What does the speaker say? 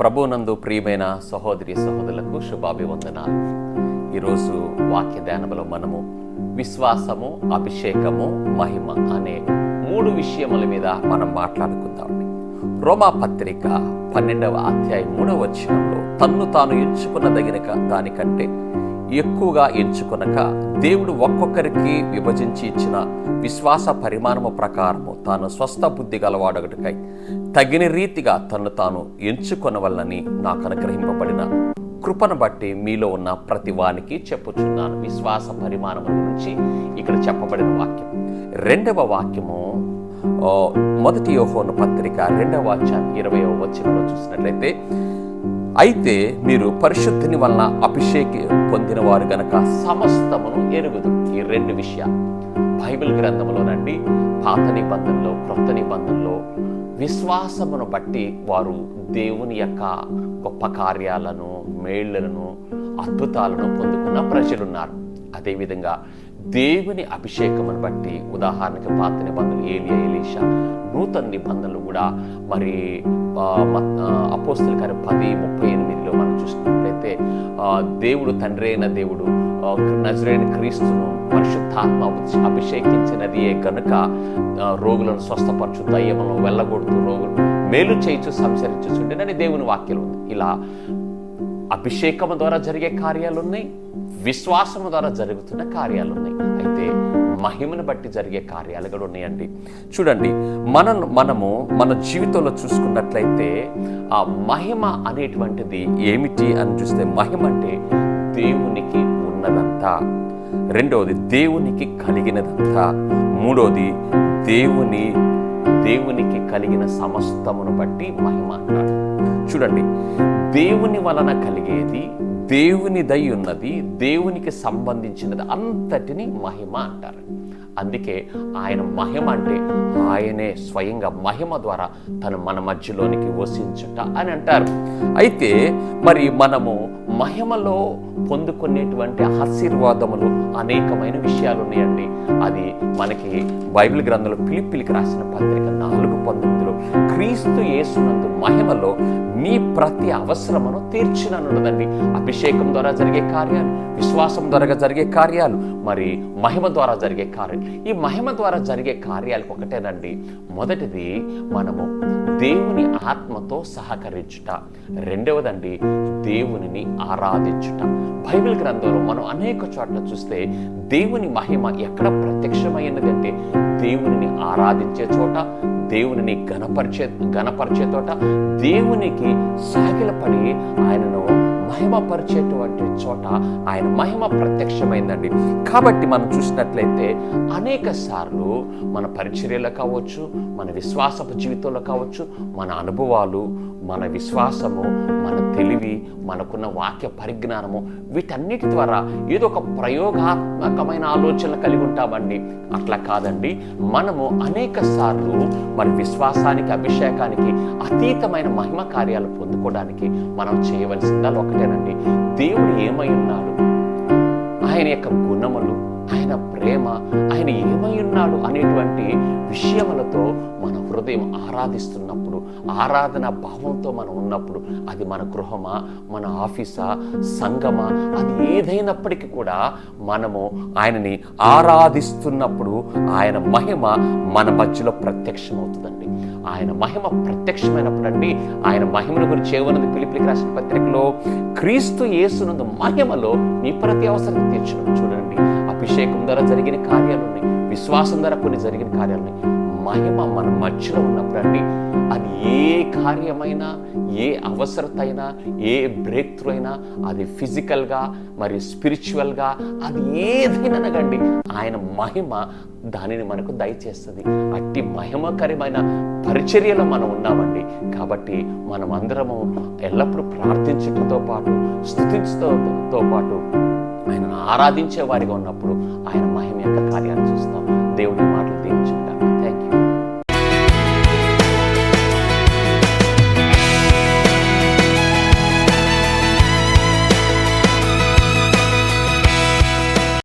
ప్రభునందు ప్రియమైన సహోదరి సహోదరులకు శుభాభివందనాలు. ఈరోజు వాక్య ధ్యానంలో మనము విశ్వాసము అభిషేకము మహిమ అనే మూడు విషయముల మీద మనం మాట్లాడుకుందామండి రోమా పత్రిక పన్నెండవ అధ్యాయం మూడవ వచనంలో తన్ను తాను ఎంచుకున్నదగిన దానికంటే ఎక్కువగా ఎంచుకొనక దేవుడు ఒక్కొక్కరికి విభజించి ఇచ్చిన విశ్వాస పరిమాణము ప్రకారము తాను స్వస్థ బుద్ధి గలవాడొకటికై తగిన రీతిగా తను తాను ఎంచుకొనవలనని నాకు అనుగ్రహింపబడిన కృపను బట్టి మీలో ఉన్న ప్రతి వానికి చెప్పుచున్నాను. విశ్వాస పరిమాణం గురించి ఇక్కడ చెప్పబడిన వాక్యం. రెండవ వాక్యము మొదటి యోహోను పత్రిక రెండవ వాక్యం ఇరవై వచనంలో చూసినట్లయితే అయితే మీరు పరిశుద్ధిని వలన అభిషేకి పొందిన వారు గనక సమస్తమును ఎరుగుదు ఈ రెండు విషయాలు. బైబిల్ గ్రంథంలోనండి పాత నిబంధనలో క్రొత్త నిబంధనలో విశ్వాసమును బట్టి వారు దేవుని యొక్క గొప్ప కార్యాలను మేళ్ళను అద్భుతాలను పొందుకున్న ప్రజలున్నారు. అదేవిధంగా దేవుని అభిషేకమును బట్టి ఉదాహరణకి పాత నిబంధనలు ఏలియా ఎలీషా నూతన నిబంధనలు కూడా మరి అపోస్తుల గారి పది ముప్పై ఎనిమిదిలో మనం చూసినట్లయితే దేవుడు తండ్రి అయిన దేవుడు నజరైన క్రీస్తును పరిశుద్ధాత్మ అభిషేకించినదియే కనుక రోగులను స్వస్థపరచు దయ్యములను వెళ్ళగొడుతూ రోగులు మేలు చేయొచ్చు సంచరించుచుండేనని దేవుని వాక్యం ఉంది. ఇలా అభిషేకము ద్వారా జరిగే కార్యాలు ఉన్నాయి విశ్వాసము ద్వారా జరుగుతున్న కార్యాలు ఉన్నాయి అయితే మహిమను బట్టి జరిగే కార్యాలు కూడా ఉన్నాయండి. చూడండి మన మనము మన జీవితంలో చూసుకున్నట్లయితే ఆ మహిమ అనేటువంటిది ఏమిటి అని చూస్తే మహిమ అంటే దేవునికి ఉన్నదంతా. రెండవది దేవునికి కలిగినదంతా. మూడవది దేవుని దేవునికి కలిగిన సమస్తమును బట్టి మహిమ అంటారు. చూడండి దేవుని వలన కలిగేది దేవుని దై ఉన్నది దేవునికి సంబంధించినది అంతటిని మహిమ అంటారు. అందుకే ఆయన మహిమ అంటే ఆయనే స్వయంగా మహిమ ద్వారా తను మన మధ్యలోనికి వసించుట అని అంటారు. అయితే మరి మనము మహిమలో పొందుకునేటువంటి ఆశీర్వాదములు అనేకమైన విషయాలు ఉన్నాయండి. అది మనకి బైబిల్ గ్రంథంలో పిలిపిలికి రాసిన పత్రిక నాలుగు పంతొమ్మిదిలో క్రీస్తు యేసునందు మహిమలో మీ ప్రతి అవసరమును తీర్చిననున్నదండి. అభిషేకం ద్వారా జరిగే కార్యాలు విశ్వాసం ద్వారా జరిగే కార్యాలు మరి మహిమ ద్వారా జరిగే కార్యాలు ఈ మహిమ ద్వారా జరిగే కార్యాలకు ఒకటేనండి. మొదటిది మనము దేవుని ఆత్మతో సహకరించుట. రెండవదండి దేవునిని ఆరాధించుట. బైబిల్ గ్రంథంలో మనం అనేక చోట్ల చూస్తే దేవుని మహిమ ఎక్కడ ప్రత్యక్షమైనది అంటే దేవునిని ఆరాధించే చోట దేవునిని గణపరిచే గణపరిచే చోట దేవునికి సాగిలపడి ఆయనను మహిమపరిచేటువంటి చోట ఆయన మహిమ ప్రత్యక్షమైందండి. కాబట్టి మనం చూసినట్లయితే అనేక సార్లు మన పరిచర్యలు కావచ్చు మన విశ్వాసపు జీవితంలో కావచ్చు మన అనుభవాలు మన విశ్వాసము మన తెలివి మనకున్న వాక్య పరిజ్ఞానము వీటన్నిటి ద్వారా ఏదో ఒక ప్రయోగాత్మకమైన ఆలోచనలు కలిగి ఉంటామండి. అట్లా కాదండి. మనము అనేక సార్లు మన విశ్వాసానికి అభిషేకానికి అతీతమైన మహిమ కార్యాలు పొందుకోవడానికి మనం చేయవలసిందా ఒకటేనండి. దేవుడు ఏమై ఉన్నాడు? ఆయన యొక్క గుణములు అనేటువంటి విషయములతో మన హృదయం ఆరాధిస్తున్నప్పుడు ఆరాధన భావంతో మనం ఉన్నప్పుడు అది మన గృహమా మన ఆఫీసా సంఘమా అది ఏదైనప్పటికీ కూడా మనము ఆయనని ఆరాధిస్తున్నప్పుడు ఆయన మహిమ మన మధ్యలో ప్రత్యక్షమవుతుందండి. ఆయన మహిమ ప్రత్యక్షమైనప్పుడు అండి ఆయన మహిమను గురించి ఏమన్నది పిలిపిలికి రాసిన పత్రికలో క్రీస్తు యేసునందు మహిమలో మీ ప్రతి అవసరం తీర్చడం చూడండి. అభిషేకం ద్వారా జరిగిన కార్యాలు ఉన్నాయి. విశ్వాసం ద్వారా కొన్ని జరిగిన కార్యాలు ఉన్నాయి. మహిమ మన మధ్యలో ఉన్నప్పుడు అండి అది ఏ కార్యమైనా ఏ అవసరత అయినా ఏ బ్రేక్ త్రూ అయినా అది ఫిజికల్గా మరి స్పిరిచువల్గా అది ఏదైనా అండి ఆయన మహిమ దానిని మనకు దయచేస్తుంది. అట్టి మహిమకరమైన పరిచర్యలో మనం ఉన్నామండి. కాబట్టి మనం అందరము ఎల్లప్పుడూ ప్రార్థించటంతో పాటు స్థుతించడంతో పాటు ఆయనను ఆరాధించే వారిగా ఉన్నప్పుడు ఆయన మహిమ యొక్క కార్యాన్ని చూస్తాం.